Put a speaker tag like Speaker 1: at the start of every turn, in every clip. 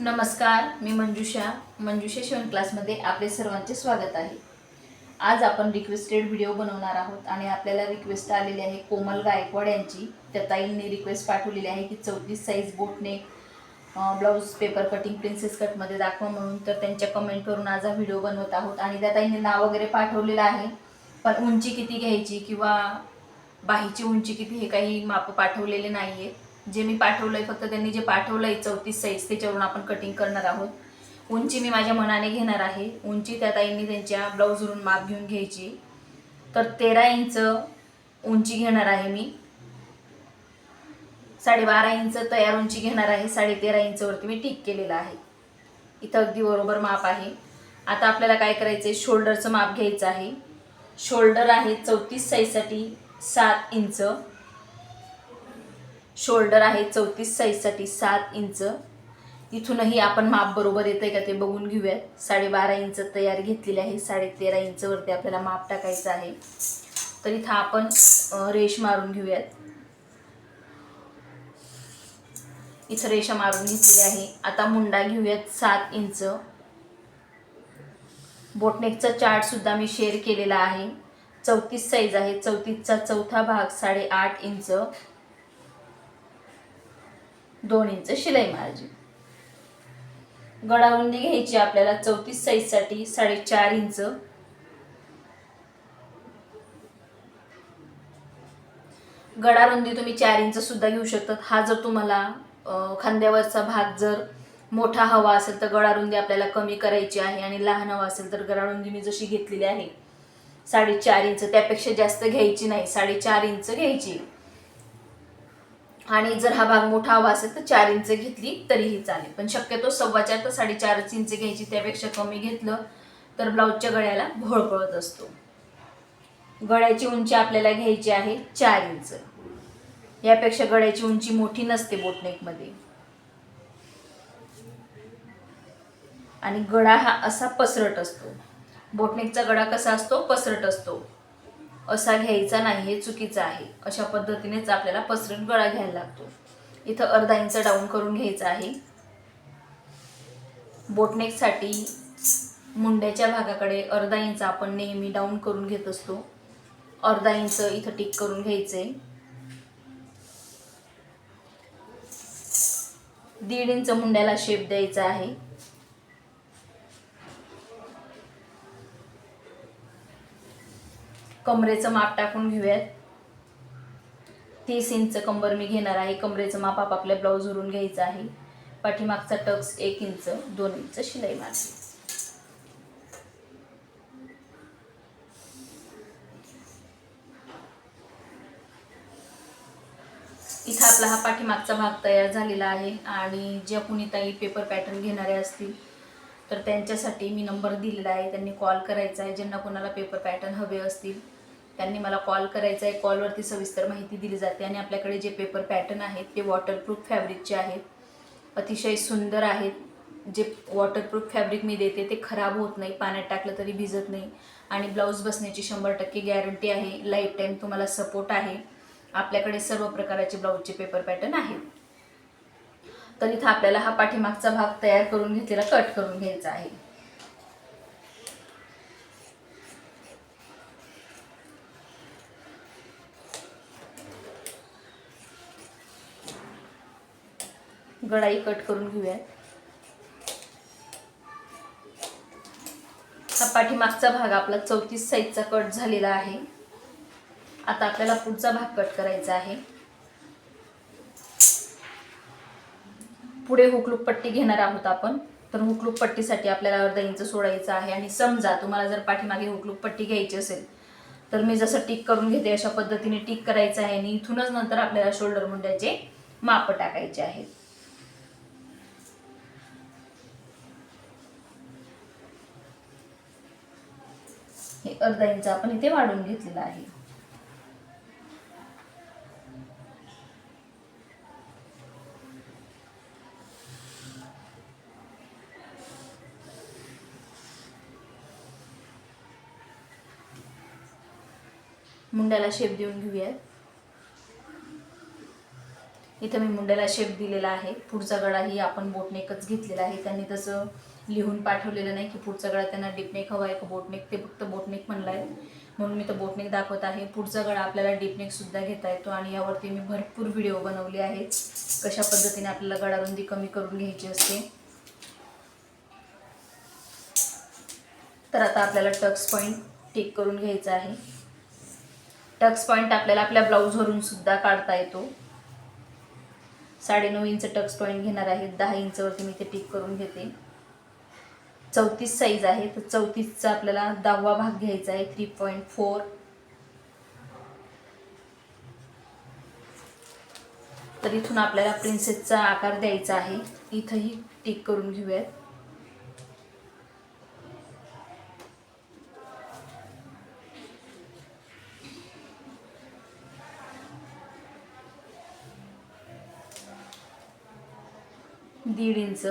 Speaker 1: नमस्कार मी मंजुषा. मंजुषा शिवण क्लासमध्ये आपले सर्वांचे स्वागत आहे. आज आपण रिक्वेस्टेड व्हिडिओ बनवणार आहोत आणि आपल्याला रिक्वेस्ट आलेली आहे कोमल गायकवाड यांची. त्या ताईंनी रिक्वेस्ट पाठवलेली आहे की चौतीस साईज बोटने ब्लाऊज पेपर कटिंग प्रिन्सेस कटमध्ये दाखवा म्हणून. तर त्यांच्या कमेंट करून आज हा व्हिडिओ बनवत आहोत आणि त्या ताईने नाव वगैरे पाठवलेलं आहे. पण उंची किती घ्यायची किंवा बाहीची उंची किती हे काही माप पाठवलेले नाही आहे जे मी पाठवलं आहे फक्त त्यांनी जे पाठवलं आहे चौतीस साईज त्याच्यावरून आपण कटिंग करणार आहोत. उंची मी माझ्या मनाने घेणार आहे. उंची त्या ताईंनी त्यांच्या ब्लाऊजवरून माप घेऊन घ्यायची. तर तेरा इंच उंची घेणार आहे मी. साडेबारा इंच तयार उंची घेणार आहे. साडे तेरा इंचवरती मी टिक केलेलं आहे. इथं अगदी बरोबर माप आहे. आता आपल्याला काय करायचं आहे शोल्डरचं माप घ्यायचं आहे. शोल्डर आहे चौतीस साईजसाठी सात इंच. शोल्डर आहे चौतीस साईजसाठी सात इंच. इथूनही आपण माप बरोबर येतं का ते बघून घेऊयात. साडेबारा इंच तयार घेतलेले आहे. साडेतेरा इंचवरती आपल्याला माप टाकायचं आहे. तर इथं आपण रेष मारून घेऊयात. इथं रेषा मारून घेतलेली आहे. आता मुंडा घेऊयात सात इंच. बोटनेकचा चार्ट सुद्धा मी शेअर केलेला आहे. चौतीस साईज आहे. चौतीसचा चौथा भाग साडेआठ इंच. दोन इंच शिलाई मार्जिन. गडारुंदी घ्यायची आपल्याला चौतीस साईजसाठी साडेचार इंच. गडारुंदी तुम्ही चार इंच सुद्धा घेऊ शकतात. हा जर तुम्हाला खांद्यावरचा भाग जर मोठा हवा असेल तर गडारुंदी आपल्याला कमी करायची आहे आणि लहान हवा असेल तर गडारुंदी मी जशी घेतलेली आहे साडेचार इंच. त्यापेक्षा जास्त घ्यायची नाही साडेचार इंच घ्यायची. आणि जर हा भाग मोठा हवा असेल तर चार इंच घेतली तरीही चालेल. पण शक्यतो सव्वा चार तर साडेचारच इंच घ्यायची त्यापेक्षा कमी घेतलं तर ब्लाऊजच्या गळ्याला घोळ असतो. गळ्याची उंची आपल्याला घ्यायची आहे चार इंच. यापेक्षा गळ्याची उंची मोठी नसते बोटनेकमध्ये आणि गळा हा असा पसरट असतो. बोटनेकचा गळा कसा असतो? पसरट असतो. असा घ्यायचा नाही हे चुकीचं आहे. अशा पद्धतीनेच आपल्याला पसरट गळा घ्यायला लागतो. इथं अर्धा इंच डाऊन करून घ्यायचा आहे. बोटनेकसाठी मुंड्याच्या भागाकडे अर्धा इंच आपण नेहमी डाऊन करून घेत असतो. अर्धा इंच इथं टिक करून घ्यायचे. दीड इंच मुंड्याला शेप द्यायचा आहे. कमरेचं माप टाकून घेऊयात. तीस इंच कंबर मी घेणार आहे. कमरेचं माप आपापल्या ब्लाऊजवरून घ्यायचं आहे. पाठीमागचा टक्स एक इंच दोन इंच शिलाई मारली इथं आपला हा पाठीमागचा भाग तयार झालेला आहे आणि ज्या कुणीताई पेपर पॅटर्न घेणारे असतील तर त्यांच्यासाठी मी नंबर दिलेला आहे. त्यांनी कॉल करायचा आहे. ज्यांना कोणाला पेपर पॅटर्न हवे असतील त्यांनी मला कॉल करायचा आहे. कॉलवरती सविस्तर माहिती दिली जाते आणि आपल्याकडे जे पेपर पॅटर्न आहेत ते वॉटरप्रूफ फॅब्रिकचे आहेत. अतिशय सुंदर आहेत. जे वॉटरप्रूफ फॅब्रिक मी देते ते खराब होत नाही. पाण्यात टाकलं तरी भिजत नाही. आणि ब्लाऊज बसण्याची शंभर टक्के गॅरंटी आहे. लाईफ टाईम तुम्हाला सपोर्ट आहे. आपल्याकडे सर्व प्रकारचे ब्लाऊजचे पेपर पॅटर्न आहेत. तर इथं आपल्याला हा पाठीमागचा भाग तयार करून घेतलेला कट करून घ्यायचा आहे. गळाई कट करून घेऊयात हा पाठीमागचा भाग आपला चौतीस साईजचा कट झालेला आहे. आता आपल्याला पुढचा भाग कट करायचा आहे. पुढे हुकलूक पट्टी घेणार आहोत आपण. तर हुकलूक पट्टीसाठी आपल्याला अर्धा इंच सोडायचं आहे. आणि समजा तुम्हाला जर पाठीमागे हुकलूक पट्टी घ्यायची असेल तर मी जसं टिक करून घेते अशा पद्धतीने टिक करायचं आहे. आणि इथूनच नंतर आपल्याला शोल्डर मुंड्याचे माप टाकायचे आहेत. अर्धा इंच आपण इथे वाढून घेतलेलं आहे. मुंड्याला शेप देऊन घेऊयात. इथं मी मुंड्याला शेप दिलेला आहे. पुढचा गळाही आपण बोटनेकच घेतलेला आहे. त्यांनी तसं लिहून पाठवलेलं नाही की पुढचा गळा त्यांना डिपनेक हवा आहे का बोटनेक ते फक्त बोटनेक म्हणलं आहे म्हणून मी तो बोटनेक दाखवत आहे. पुढचा गळा आपल्याला डिपनेकसुद्धा घेता येतो आणि यावरती मी भरपूर व्हिडिओ बनवले आहेत. कशा पद्धतीने आपल्याला गळारुंदी कमी करून घ्यायची असते. तर आता आपल्याला टक्स पॉईंट टिक करून घ्यायचा आहे. टक्स पॉईंट आपल्याला आपल्या ब्लाऊजवरून सुद्धा काढता येतो. साडेनऊ इंच टक्स पॉईंट घेणार आहे. दहा इंचवरती मी ते टिक करून घेते. चौतीस साईज आहे. तर चौतीसचा आपल्याला दहावा भाग घ्यायचा आहे. थ्री पॉईंट फोर तर इथून आपल्याला प्रिन्सेसचा आकार द्यायचा आहे. इथंही टिक करून घेऊयात. दीड इंच.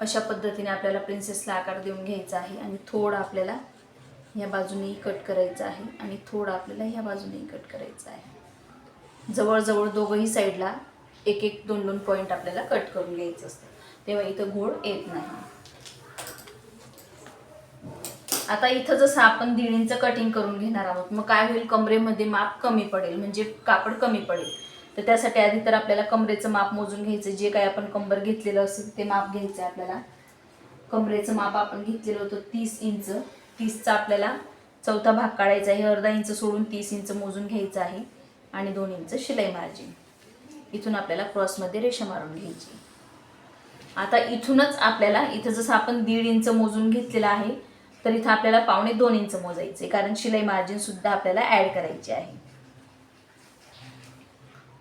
Speaker 1: अशा पद्धतीने आपल्याला प्रिन्सेसला आकार देऊन घ्यायचा आहे आणि थोडं आपल्याला ह्या बाजूनेही कट करायचं आहे आणि थोडं आपल्याला ह्या बाजूनेही कट करायचं आहे. जवळजवळ दोघंही साईडला एक एक दोन दोन पॉईंट आपल्याला कट करून घ्यायचं असतं. तेव्हा इथं घोड येत नाही. आता इथं जसं आपण दीड इंच कटिंग करून घेणार आहोत मग काय होईल? कमरेमध्ये माप कमी पडेल म्हणजे कापड कमी पडेल. तर त्यासाठी आधी तर आपल्याला कमरेचं माप मोजून घ्यायचं. जे काही आपण कंबर घेतलेलं असेल ते माप घ्यायचं आहे आपल्याला. कमरेचं माप आपण घेतलेलं होतं तीस इंच. तीसचा आपल्याला चौथा भाग काढायचा आहे. अर्धा इंच सोडून तीस इंच मोजून घ्यायचं आहे. आणि दोन इंच शिलाई मार्जिन. इथून आपल्याला क्रॉसमध्ये रेषा मारून घ्यायची. आता इथूनच आपल्याला इथं जसं आपण दीड इंच मोजून घेतलेलं आहे तर इथं आपल्याला पावणे दोन इंच मोजायचे कारण शिलाई मार्जिनसुद्धा आपल्याला ॲड करायची आहे.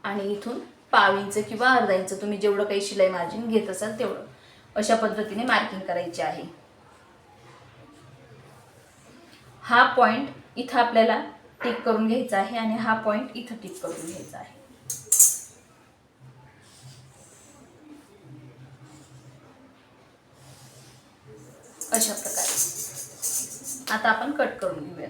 Speaker 1: आणि इथून पाव इंच किंवा अर्धा इंच तुम्ही जेवढं काही शिलाई मार्जिन घेत असाल तेवढं. अशा पद्धतीने मार्किंग करायची आहे. हा पॉइंट इथं आपल्याला टिक करून घ्यायचा आहे आणि हा पॉइंट इथं टिक करून घ्यायचा आहे. अशा प्रकारे. आता आपण कट करून घेऊया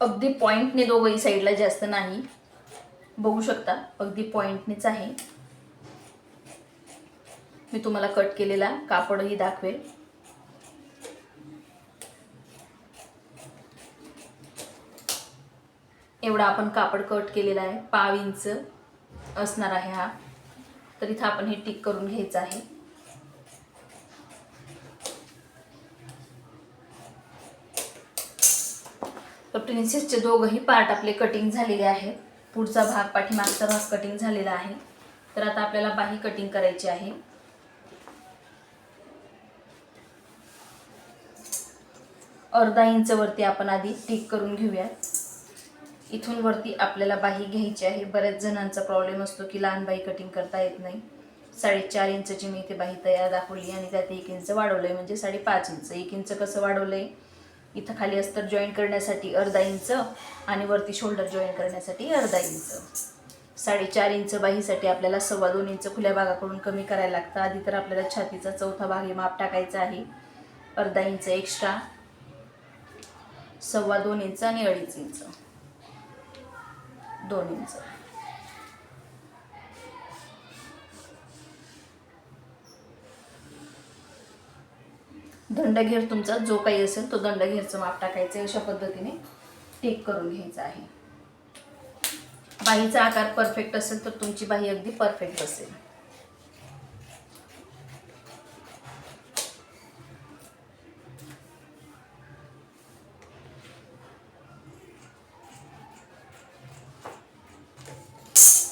Speaker 1: अगदी पॉईंटने दोघंही साईडला जास्त नाही. बघू शकता अगदी पॉईंटनेच आहे. मी तुम्हाला कट केलेला कापडही दाखवेल. एवढा आपण कापड कट केलेला आहे. पाव इंच असणार आहे हा. तर इथं आपण हे टिक करून घ्यायचं आहे. प्रिन्सेसचे दोघंही पार्ट आपले कटिंग झालेले आहेत. पुढचा भाग पाठीमागचा भाग कटिंग झालेला आहे. तर आता आपल्याला बाही कटिंग करायची आहे. अर्धा इंच वरती आपण आधी टिक करून घेऊयात. इथून वरती आपल्याला बाही घ्यायची आहे. बऱ्याच जणांचा प्रॉब्लेम असतो की लहान बाही कटिंग करता येत नाही. साडेचार इंचची मी इथे बाही तयार दाखवली आणि त्यात एक इंच वाढवलंय. म्हणजे साडेपाच इंच. एक इंच कसं वाढवलंय? इथं खाली अस्तर जॉईन करण्यासाठी अर्धा इंच आणि वरती शोल्डर जॉईन करण्यासाठी अर्धा इंच. साडेचार इंच बाहीसाठी आपल्याला सव्वा दोन इंच खुल्या भागाकडून कमी करायला लागतं. आधी तर आपल्याला छातीचा चौथा भाग हे माप टाकायचा आहे. अर्धा इंच एक्स्ट्रा सव्वा दोन इंच आणि अडीच इंच. दोन इंच. दंडघेर तुमचा जो काही असेल तो दंडघेरचं माप टाकायचं अशा पद्धतीने. टेक करून घ्यायचा आहे. बाहीचा आकार परफेक्ट असेल तर तुमची बाही अगदी परफेक्ट असेल.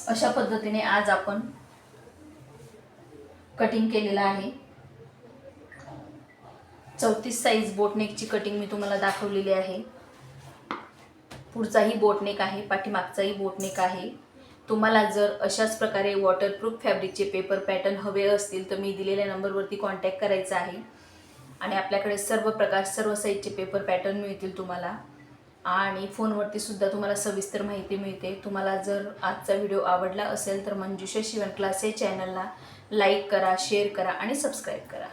Speaker 1: अशा पद्धतीने आज आपण कटिंग केलेलं आहे. चौतीस साईज बोटनेकची कटिंग मी तुम्हाला दाखवलेली आहे. पुढचाही बोटनेक आहे पाठीमागचाही बोटनेक आहे. तुम्हाला जर अशाच प्रकारे वॉटरप्रूफ फॅब्रिकचे पेपर पॅटर्न हवे असतील तर मी दिलेल्या नंबरवरती कॉन्टॅक्ट करायचा आहे. आणि आपल्याकडे सर्व प्रकार सर्व साईजचे पेपर पॅटर्न मिळतील तुम्हाला. आणि फोनवरती सुद्धा तुम्हाला सविस्तर माहिती मिळते. तुम्हाला जर आजचा व्हिडिओ आवडला असेल तर मंजुषा शिवण क्लास या चॅनलला लाईक करा शेअर करा आणि सबस्क्राईब करा.